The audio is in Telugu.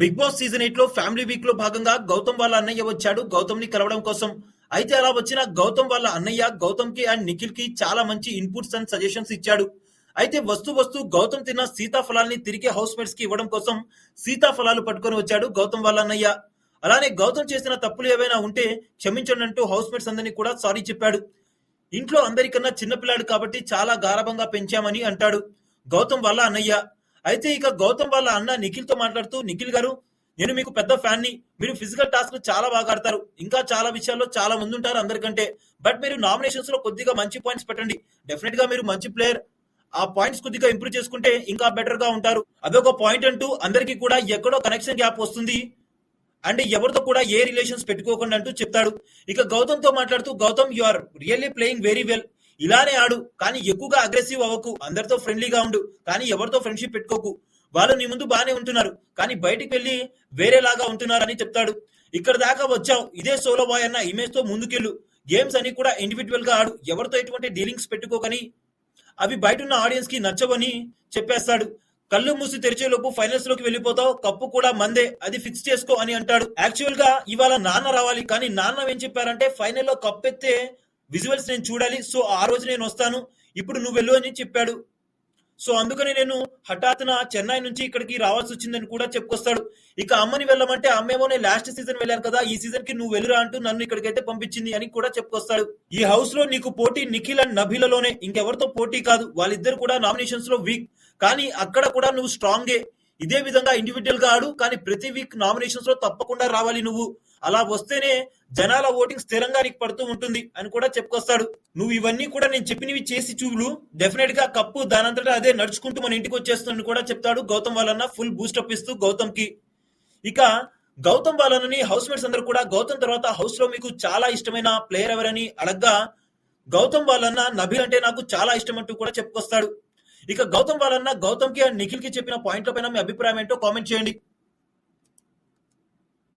బిగ్ బాస్ సీజన్ ఎయిట్లో ఫ్యామిలీ వీక్లో భాగంగా గౌతమ్ వాళ్ళ అన్నయ్య వచ్చాడు. గౌతమ్ని కలవడం కోసం అయితే అలా వచ్చిన గౌతమ్ వాళ్ళ అన్నయ్య గౌతమ్కి అండ్ నిఖిల్కి చాలా మంచి ఇన్పుట్స్ అండ్ సజెషన్స్ ఇచ్చాడు. అయితే వస్తూ వస్తూ గౌతమ్ తిన్న సీతాఫలాల్ని తిరిగి హౌస్ మేట్స్కి ఇవ్వడం కోసం సీతాఫలాలు పట్టుకొని వచ్చాడు గౌతమ్ వాళ్ళ అన్నయ్య. అలానే గౌతమ్ చేసిన తప్పులు ఏవైనా ఉంటే క్షమించండి అంటూ హౌస్ మేట్స్ అందరినీ కూడా సారీ చెప్పాడు. ఇంట్లో అందరికన్నా చిన్నపిల్లాడు కాబట్టి చాలా గారభంగా పెంచామని అంటాడు గౌతమ్ వాళ్ళ అన్నయ్య. అయితే ఇక గౌతమ్ వాళ్ళ అన్న నిఖిల్తో మాట్లాడుతూ నిఖిల్ గారు నేను మీకు పెద్ద ఫ్యాన్ని మీరు ఫిజికల్ టాస్క్ చాలా బాగా ఆడతారు. ఇంకా చాలా విషయాల్లో చాలా మంది ఉంటారు అందరికంటే. బట్ మీరు నామినేషన్స్లో కొద్దిగా మంచి పాయింట్స్ పెట్టండి. డెఫినెట్గా మీరు మంచి ప్లేయర్ ఆ పాయింట్స్ కొద్దిగా ఇంప్రూవ్ చేసుకుంటే ఇంకా బెటర్గా ఉంటారు. అదొక పాయింట్ అంటూ అందరికీ కూడా ఎక్కడో కనెక్షన్ గ్యాప్ వస్తుంది. అండ్ ఎవరితో కూడా ఏ రిలేషన్స్ పెట్టుకోకుండా అంటూ చెప్తాడు. ఇక గౌతమ్తో మాట్లాడుతూ Gautam you are really playing very well ఇలానే ఆడు కానీ ఎక్కువగా అగ్రెసివ్ అవ్వకు. అందరితో ఫ్రెండ్లీగా ఉండు కానీ ఎవరితో ఫ్రెండ్షిప్ పెట్టుకోకు. వాళ్ళు నీ ముందు బాగానే ఉంటున్నారు కానీ బయటికి వెళ్ళి వేరేలాగా ఉంటున్నారని చెప్తాడు. ఇక్కడ దాకా వచ్చావు ఇదే సోలో బాయ్ అన్న ఇమేజ్తో ముందుకెళ్ళు. గేమ్స్ అని కూడా ఇండివిజువల్గా ఆడు ఎవరితో ఎటువంటి డీలింగ్స్ పెట్టుకోకని. అవి బయట ఉన్న ఆడియన్స్కి నచ్చవని చెప్పేస్తాడు. కళ్ళు మూసి తెరిచేలోపు ఫైనల్స్లోకి వెళ్ళిపోతావు కప్పు కూడా మందే అది ఫిక్స్ చేసుకో అని అంటాడు. యాక్చువల్గా ఇవాళ నాన్న రావాలి కానీ నాన్న ఏం చెప్పారంటే ఫైనల్లో కప్పెత్తే విజువల్స్ నేను చూడాలి. సో ఆ రోజు నేను వస్తాను. ఇప్పుడు నువ్వు వెళ్ళు అని చెప్పాడు. సో అందుకని నేను హఠాత్తున చెన్నై నుంచి ఇక్కడికి రావాల్సి వచ్చిందని కూడా చెప్పుకొస్తాడు. ఇక అమ్మని వెళ్ళమంటే అమ్మేమో నేను లాస్ట్ సీజన్ వెళ్ళాను కదా ఈ సీజన్కి నువ్వు వెళ్ళురా అంటూ నన్ను ఇక్కడికైతే పంపించింది అని కూడా చెప్పుకొస్తాడు. ఈ హౌస్లో నీకు పోటీ నిఖిల్ అండ్ నభిలలోనే. ఇంకెవరితో పోటీ కాదు. వాళ్ళిద్దరు కూడా నామినేషన్స్లో వీక్ కానీ అక్కడ కూడా నువ్వు స్ట్రాంగే ఇదే విధంగా ఇండివిజువల్గా ఆడు. కానీ ప్రతి వీక్ నామినేషన్స్లో తప్పకుండా రావాలి నువ్వు. అలా వస్తేనే జనాల ఓటింగ్ స్థిరంగా నీకు పడుతూ ఉంటుంది అని కూడా చెప్పుకొస్తాడు. నువ్వు ఇవన్నీ కూడా నేను చెప్పినవి చేసి చూపులు డెఫినెట్గా కప్పు దానంతటా అదే నడుచుకుంటూ మన ఇంటికి వచ్చేస్తుందని కూడా చెప్తాడు గౌతమ్ వాళ్ళన్న ఫుల్ బూస్టప్ ఇస్తూ గౌతమ్కి ఇక గౌతమ్ వాళ్ళని హౌస్ మేట్స్ అందరూ కూడా గౌతమ్ తర్వాత హౌస్లో మీకు చాలా ఇష్టమైన ప్లేయర్ ఎవరని అడగ్గా గౌతమ్ బాలన్న నబీల్ అంటే నాకు చాలా ఇష్టం అంటూ కూడా చెప్పుకొస్తాడు. ఇక గౌతమ్ బాలన్న గౌతమ్కి అండ్ నిఖిల్కి చెప్పిన పాయింట్ల పైన మీ అభిప్రాయం ఏంటో కామెంట్ చేయండి.